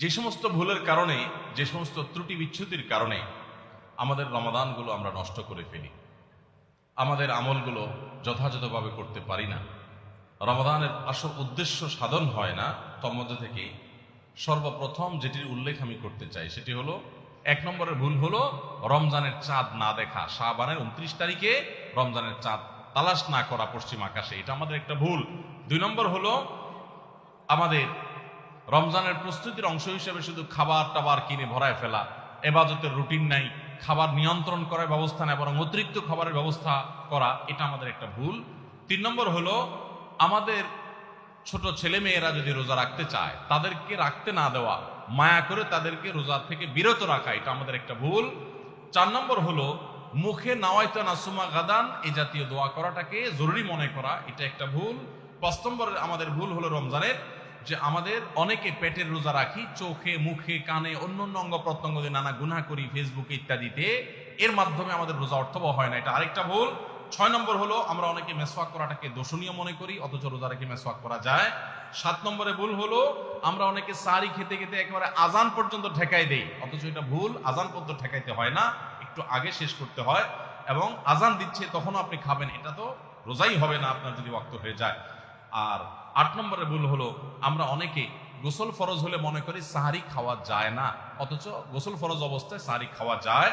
যে সমস্ত ভুলের কারণে, যে সমস্ত ত্রুটি বিচ্ছুতির কারণে আমাদের রমাদানগুলো আমরা নষ্ট করে ফেলি। আমাদের আমলগুলো যথাযথভাবে করতে পারি না। রমাদানের আসল উদ্দেশ্য সাধন হয় না, তোর মধ্যে থেকে সর্বপ্রথম যেটির উল্লেখ আমি করতে চাই, সেটি হলো, এক নম্বরের ভুল হলো রমজানের চাঁদ না দেখা। শাহবানের উনত্রিশ তারিখে রমজানের চাঁদ তালাশ না করা পশ্চিম আকাশে, এটা আমাদের একটা ভুল। দুই নম্বর হলো, আমাদের রমজানের প্রস্তুতির অংশ হিসেবে শুধু খাবার টাবার কিনে ভরায় ফেলা এবাজতের রুটিন নাই, খাবার নিয়ন্ত্রণ করার ব্যবস্থা নেই, বরং অতিরিক্ত খাবারের ব্যবস্থা করা, এটা আমাদের একটা ভুল। তিন নম্বর হলো, আমাদের ছোট ছেলে মেয়েরা যদি রোজা রাখতে চায়, তাদেরকে রাখতে না দেওয়া, মায়া করে তাদেরকে রোজা থেকে বিরত রাখা, এটা আমাদের একটা ভুল। চার নম্বর হলো, মুখে নাওয়াইতা নাসুমা গাদান, এ জাতীয় দোয়া করাটাকে জরুরি মনে করা, এটা একটা ভুল। পাঁচ নম্বরের আমাদের ভুল হলো রমজানের যে আমাদের অনেকে পেটের রোজা রাখি, চোখে, মুখে, কানে অন্য অন্য অঙ্গ প্রত্যঙ্গ দিয়ে নানা গুনাহ করি ফেসবুকে ইত্যাদিতে, এর মাধ্যমে আমাদের রোজা অর্থবহ হয় না। এটা আরেকটা ভুল। ছয় নম্বর হলো, আমরা অনেকে মেসওয়াক করাটাকে দোষণীয় মনে করি, অথচ রোজা রেখে মেসওয়াক করা যায়। সাত নম্বরে ভুল হলো, আমরা অনেকে সারি খেতে খেতে একেবারে আজান পর্যন্ত ঠেকাই দেই, অথচ এটা ভুল। আজান পর্যন্ত ঠেকাইতে হয় না, একটু আগে শেষ করতে হয় এবং আজান দিচ্ছে, তখনও আপনি খাবেন। এটা তো রোজাই হবে না, আপনার যদি ওয়াক্ত হয়ে যায়। আর আট নম্বরে ভুল হলো, আমরা অনেকে গোসল ফরজ হলে মনে করি সাহারি খাওয়া যায় না, অথচ গোসল ফরজ অবস্থায় সাহারি খাওয়া যায়।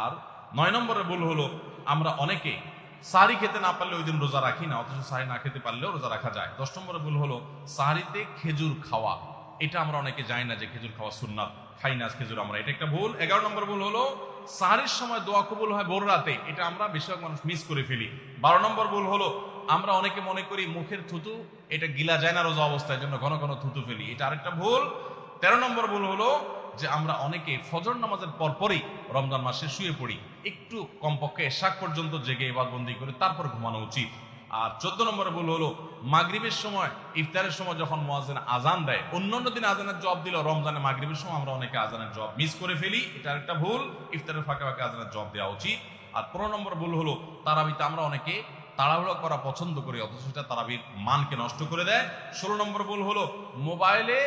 আর নয় নম্বরে ভুল হলো, আমরা অনেকে সাহারি খেতে না পারলে ওই দিন রোজা রাখি না, অথচ সাহারি না খেতে পারলেও রোজা রাখা যায়। দশ নম্বরে ভুল হলো, সাহারিতে খেজুর খাওয়া, এটা আমরা অনেকে জানি না যে খেজুর খাওয়া সুন্নাত, খাই না খেজুর আমরা, এটা একটা ভুল। এগারো নম্বর ভুল হলো সাহারির সময় দোয়া কবুল হয় ভোর রাতে, এটা আমরা বেশিরভাগ মানুষ মিস করে ফেলি। বারো নম্বর ভুল হলো, আমরা অনেকে মনে করি মুখের থুতু, এটা গিলা যায় না রোজা অবস্থায় জন্য ঘন ঘন থুতু ফেলি। এটা আরেকটা ভুল। তেরো নম্বর ভুল হলো যে আমরা অনেকে ফজর নামাজের পরপরই রমজান মাসে শুয়ে পড়ি, একটু কমপক্ষে শাক পর্যন্ত জেগে এবার বন্দি করে তারপর ঘুমানো উচিত। আর চোদ্দ নম্বরে ভুল হলো, মাগরিবের সময়, ইফতারের সময় যখন মোয়াজেন আজান দেয়, অন্যান্য দিন আজানের জব দিল, রমজানে মাগরিবের সময় আমরা অনেকে আজানের জব মিস করে ফেলি এটা একটা ভুল, ইফতারের ফাঁকে ফাঁকে আজানের জব দেওয়া উচিত। আর পনেরো নম্বর ভুল হলো, তারাবিতে আমরা অনেকে তাড়াহুড়ো করা পছন্দ করি, অথচ সেটা তারাবির মানকে নষ্ট করে দেয়। ষোলো নম্বর ভুল হলো, মোবাইলে,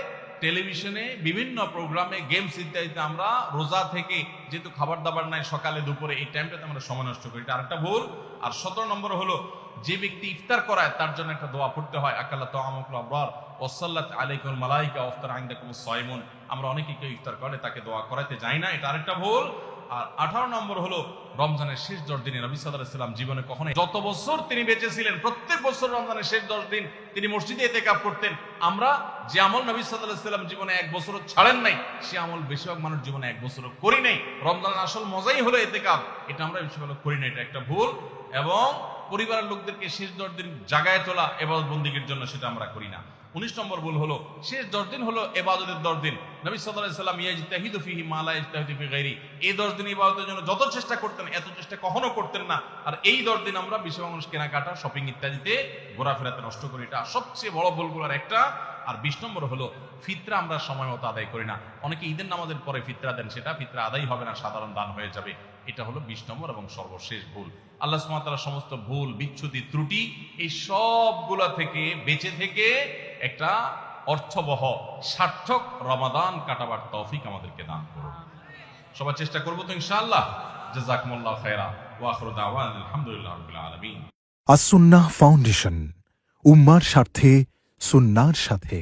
টেলিভিশনে, বিভিন্ন প্রোগ্রামে, গেমস ইত্যাদিতে আমরা রোজা থেকে যেহেতু খাবার দাবার নাই, সকালে, দুপুরে, এই টাইমটাতে আমরা সময় নষ্ট করি, এটা আরেকটা ভুল। আর সতেরো নম্বর হলো যে ব্যক্তি ইফতার করায় তার জন্য একটা দোয়া পড়তে হয়, আকাল্লা তো আমকুল আবরার ওসাল্লাত আলাইকুম মালাইকা অফতার আইন্দাকুম সয়মুন আমরা অনেকে কেউ ইফতার করে তাকে দোয়া করাইতে যাই না, এটা আরেকটা ভুল। আর আঠারো নম্বর হলো, রমজানের শেষ দশ দিনে নবী সাল্লাহ জীবনে কখনো যত বছর তিনি বেঁচে ছিলেন, প্রত্যেক বছর রমজানের শেষ দশ দিন তিনি মসজিদে এতে কাপ করতেন। আমরা যে আমল নবী সাল্লাহ সাল্লাম জীবনে এক বছরও ছাড়েন নাই, সে আমল বেশিরভাগ মানুষ জীবনে এক বছরও করি নাই। রমজানের আসল মজাই হলো এতে কাপ এটা আমরা বেশিরভাগ করি না, এটা একটা ভুল। এবং পরিবারের লোকদেরকে শেষ দশ দিন জাগায় তোলা এবার বন্দিগির জন্য সেটা আমরা করি না। উনিশ নম্বর ভুল হলো, শেষ দশ দিন হলো এবাদতের দশ দিন। নবী সাল্লাম ইয়াজিতাহিদু ফিহি মালা ইজতাহিদু ফি গায়রি। এই দশ দিন ইবাদতের জন্য যত চেষ্টা করতেন, এত চেষ্টা কখনো করতেন না। আর এই দশ দিন আমরা বিশ্ব মানুষ কেনাকাটা শপিং ইত্যাদিতে ঘোরাফেরাতে নষ্ট করি। এটা সবচেয়ে বড় ভুলগুলোর একটা। আর বিশ নম্বর হলো, ফিতরা আমরা সময় মতো আদায় করি না। অনেকে ঈদের নামাজের পরে ফিতরা দেন, সেটা ফিতরা আদায় হবে না, সাধারণ দান হয়ে যাবে। এটা হলো বিশ নম্বর এবং সর্বশেষ ভুল। আল্লাহ সুমাতার সমস্ত ভুল বিচ্ছুতি ত্রুটি এই সবগুলা থেকে বেঁচে থেকে একটা অর্থবহ সার্থক রমাদান কাটাবার তৌফিক আমাদেরকে দান করুন। সবার চেষ্টা করব তো ইনশাআল্লাহ। জাজাকুমুল্লাহ খায়রা ওয়া আখিরু দাওয়ানা আলহামদুলিল্লাহ রাব্বিল আলামিন। আসুন্নাহ ফাউন্ডেশন উম্মার স্বার্থে সুন্নার সাথে।